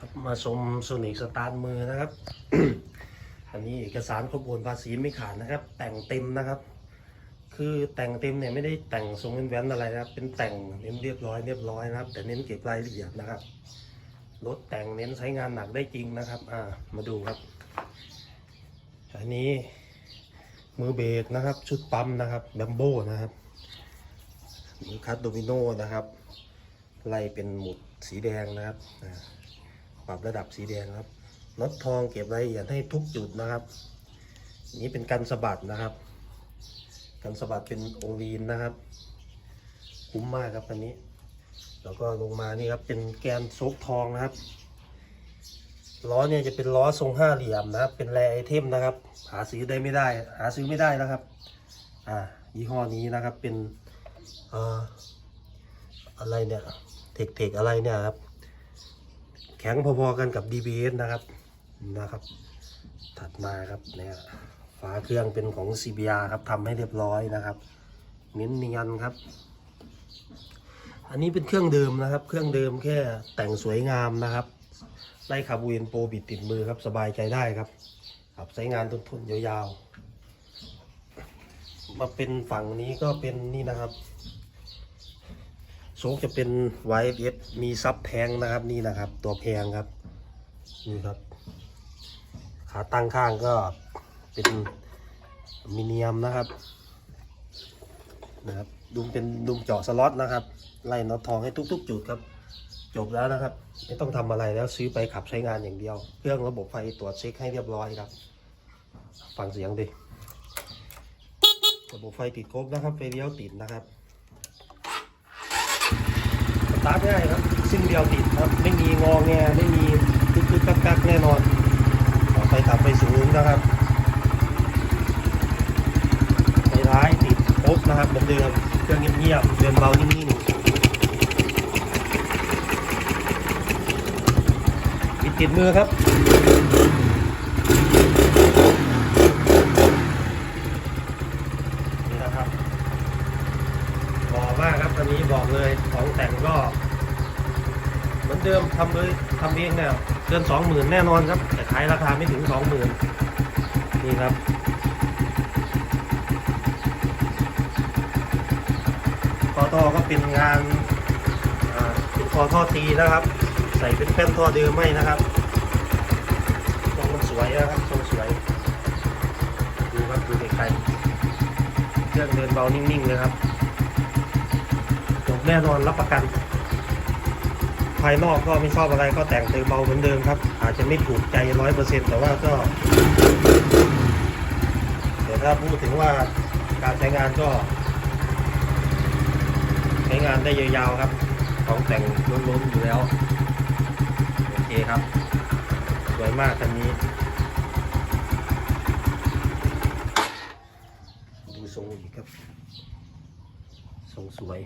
ครับมาชมโซนิกสตาร์ทมือนะครับ อันนี้เอกสารครบโอนภาษีไม่ขาดนะครับ แต่งเต็มนะครับ คือแต่งเต็มเนี่ยไม่ได้แต่งทรงแว้นอะไรนะครับ เป็นแต่งเน้นเรียบร้อยเรียบร้อยนะครับ แต่เน้นเก็บรายละเอียดนะครับ รถแต่งเน้นใช้งานหนักได้จริงนะครับ อ่า มาดูครับ อันนี้มือเบรกนะครับ ชุดปั๊มนะครับแบมโบนะครับมือคัดโดมิโนนะครับ ไล่เป็นหมุดสีแดงนะครับอ่า ปรับระดับสีแดงครับน็อตทองเก็บรายละเอียดให้ทุกจุดนะครับ นี้เป็นกันสะบัดนะครับ กันสะบัดเป็นโอลีนนะครับ คุ้มมากครับอันนี้ แล้วก็ลงมานี่ครับเป็นแกนโซกทองนะครับล้อเนี่ยจะเป็นล้อทรงห้าเหลี่ยมนะครับ เป็นแรไอเทมนะครับ หาซื้อได้ไม่ได้ หาซื้อไม่ได้นะครับ อ่ายี่ห้อนี้นะครับเป็นอ่ออะไรเนี่ยเทคเทคอะไรเนี่ยครับ แข็งพอๆกันกับ DBS นะครับนะครับ ถัดมาครับเนี่ยฝาเครื่องเป็นของ CBR ครับทำให้เรียบร้อยนะครับเน้นเนียนครับ อันนี้เป็นเครื่องเดิมนะครับ เครื่องเดิมแค่แต่งสวยงามนะครับไล่คาบูเอนโปรบิดติดมือครับสบายใจได้ครับครับใช้งานทนๆยาวๆ มาเป็นฝั่งนี้ก็เป็นนี่นะครับ โชคจะเป็น YFS มีซับแพงนะครับนี่นะครับ ตัวแพงครับนี่ครับ ขาตั้งข้างก็เป็นมิเนียมนะครับนะครับดุมเป็นดุมเจาะสล็อตนะครับ ไล่น็อตทองให้ทุก ๆ จุดครับ จบแล้วนะครับ ไม่ต้องทำอะไรแล้วซื้อไปขับใช้งานอย่างเดียว เครื่องระบบไฟตรวจเช็คให้เรียบร้อยครับ ฟังเสียงดิระบบไฟติดครบนะครับไฟเลี้ยวติดนะครับ ตาร์ทง่ายครับซึ่งเดียวติดครับไม่มีงอแงไม่มีคึกคึกกักกักแน่นอนต่อไปต่ำไปสูงนะครับไฟท้ายติดครบนะครับเหมือนเดิมเครื่องเงียบๆเดินเบานิ่งๆปิดติดมือครับ นี่นะครับหล่อ มากครับตอนนี้บอกเลยของแต่งก็ เหมือนเดิมทำเลยทำเองเนี่ยเกินสองหมื่นแน่นอนครับ แต่ขายราคาไม่ถึงสองหมื่นนี่ครับคอท่อก็เป็นงานอ่าเป็นคอท่อตีนะครับ ใส่เป็นแป้นท่อเดิมไม่นะครับทรงมันสวยนะครับทรงสวยดูครับดูไกลๆเครื่องเดินเบานิ่งๆเลยครับ แน่นอนรับประกัน ภายนอกก็ไม่ชอบอะไรก็แต่งเติมเบาเหมือนเดิมครับ อาจจะไม่ถูกใจร้อยเปอร์เซ็นต์แต่ว่าก็แต่ถ้าพูดถึงว่าการใช้งานก็ ใช้งานได้ยาวๆครับ ของแต่งล้นๆอยู่แล้ว โอเคครับ สวยมากคันนี้ดูทรงอีกครับทรงสวย